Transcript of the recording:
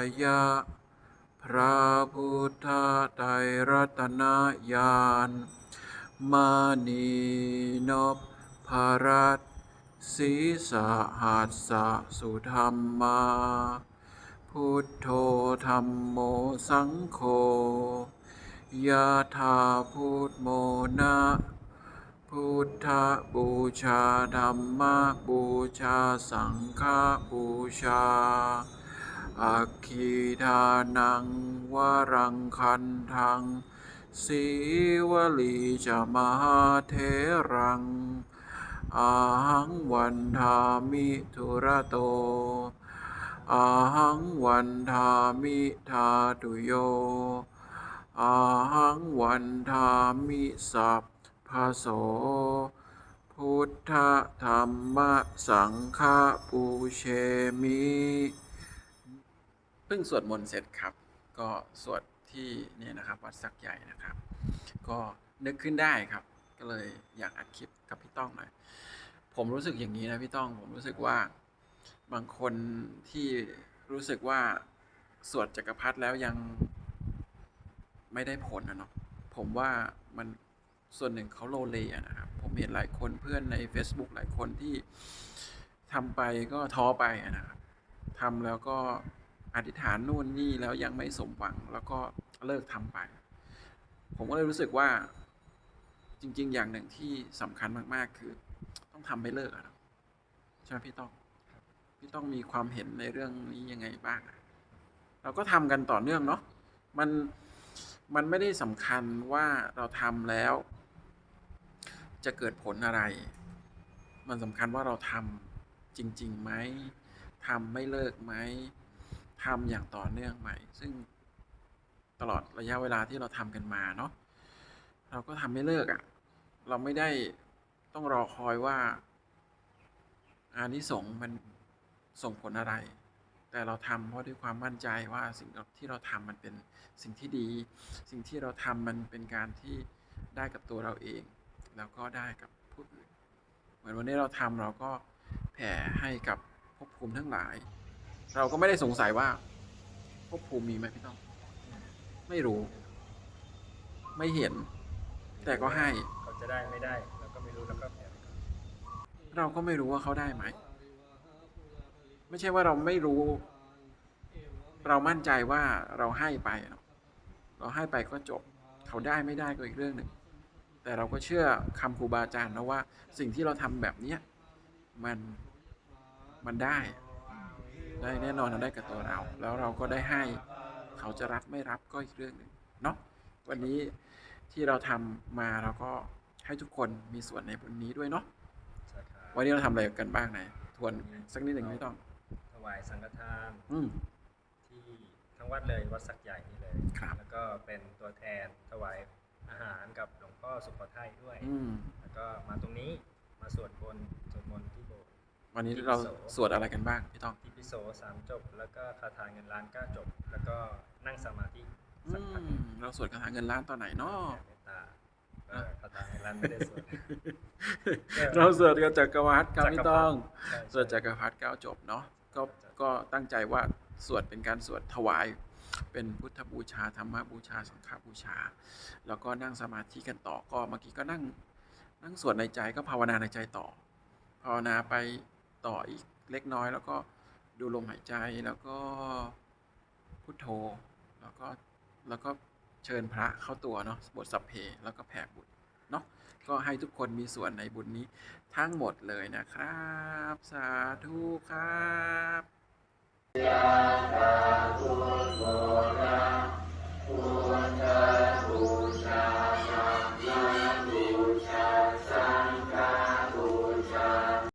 ายะ พระพุทธไตรรัตนญาณมานีนพภรัตศีสหัสสะสุธรรมา พุทโธธรรมโมสังโฆยะธาพุทโมนะพุทธบูชาธรรมบูชาสังฆบูชา อัคคีทานังวรังคันทังสีวลีจะมหาเทรังอาหังวันทามิทุระโตอาหังวันทามิทาตุโยอาหังวันทามิสัพพะโส พุทธธรรมสังฆปูเชมิ พิ่งสวดมนต์เสร็จครับ ก็สวดที่เนี่ยนะครับ วัดสักใหญ่นะครับ ก็นึกขึ้นได้ครับ ก็เลยอยากอัดคลิปกับพี่ต้องหน่อยผมรู้สึกอย่างนี้นะพี่ต้องผมรู้สึกว่าบางคนที่รู้สึกว่าสวดจักรพรรดิแล้วยังไม่ได้ผลนะเนาะผมว่ามันส่วนหนึ่งเขาโลเลนะครับ ผมเห็นหลายคนเพื่อนใน Facebook หลายคนที่ทำไปก็ท้อไปนะครับทำแล้วก็ อธิษฐานนู่นนี่แล้วยังไม่สมหวัง แล้วก็เลิกทำไป ผมก็เลยรู้สึกว่า จริง ๆ อย่างหนึ่งที่สำคัญมาก ๆ คือ ต้องทำไม่เลิกอะเนาะใช่ไหมพี่ต้องพี่ต้องมีความเห็นในเรื่องนี้ยังไงบ้าง เราก็ทำกันต่อเนื่องเนาะมันมันไม่ได้สำคัญว่าเราทำแล้ว จะเกิดผลอะไร มันสำคัญว่าเราทำจริงๆไหมทำไม่เลิกไหม ทำอย่างต่อเนื่องไหมซึ่งตลอดระยะเวลาที่เราทำกันมาเนาะเราก็ทำไม่เลิกอะ่ะ เราไม่ได้ต้องรอคอยว่าอานิสงส์มันส่งผลอะไร แต่เราทำเพราะด้วยความมั่นใจว่าสิ่งที่เราทำมันเป็นสิ่งที่ดี สิ่งที่เราทำมันเป็นการที่ได้กับตัวเราเอง แล้วก็ได้กับผู้อื่น เหมือนวันนี้เราทำเราก็แผ่ให้กับภพภูมิทั้งหลาย เราก็ไม่ได้สงสัยว่าภพภูมิมีไหมพี่ต้องไม่รู้ ไม่เห็น แต่ก็ให้ เขาจะได้ไม่ได้เราก็ไม่รู้แล้วก็แผ่ไปก่อนเราก็ไม่รู้ว่าเขาได้ไหม ไม่ใช่ว่าเราไม่รู้ เรามั่นใจว่าเราให้ไปเนอะเราให้ไปก็จบ เขาได้ไม่ได้ก็อีกเรื่องหนึ่ง แต่เราก็เชื่อคำครูบาอาจารย์นะว่า สิ่งที่เราทำแบบเนี้ยมันมันได้ ได้แน่นอนเราได้กับตัวเรา แล้วเราก็ได้ให้เขาจะรับไม่รับก็อีกเรื่องหนึ่งเนาะวันนี้ที่เราทำมาเราก็ให้ทุกคนมีส่วนในบนนี้ด้วยเนาะใช่ครับวันนี้เราทำอะไรกันบ้างไหนทวนสักนิดหนึ่งไม่ต้องถวายสังฆทานอืมที่ทั้งวัดเลยวัดสักใหญ่นี่เลยครับแล้วก็เป็นตัวแทนถวายอาหารกับหลวงพ่อสุโขทัยด้วยอืมแล้วก็มาตรงนี้มาสวดบนต์สวดมนต์ที่โบสถ์ วันนี้เราสวดอะไรกันบ้างพี่ต้องที่พิโสสามจบ แล้วก็คาถาเงินล้านเก้าจบ แล้วก็นั่งสมาธิอืสักพักมเราสวดคาถาเงินล้านตอนไหนเนาะแผ่เมตตาก็คาถาเงินล้านไม่ได้สวด เราสวดกันจักรวรรดิครับพี่ต้องใช่สวดจักรพรรดิเก้าจบเนาะก็ก็ตั้งใจว่าสวดเป็นการสวดถวาย เป็นพุทธบูชาธรรมบูชาสังฆบูชา แล้วก็นั่งสมาธิกันต่อก็เมื่อกี้ก็นั่ง นั่งสวดในใจก็ภาวนาในใจต่อ ภาวนาไป ต่ออีกเล็กน้อย แล้วก็ดูลมหายใจแล้วก็พุทโธ แล้วก็แล้วก็เชิญพระเข้าตัวเนาะบทสัพเพแล้วก็แผ่บุญเนาะก็ให้ทุกคนมีส่วนในบุญนี้ทั้งหมดเลยนะครับ สาธุครับพุทธ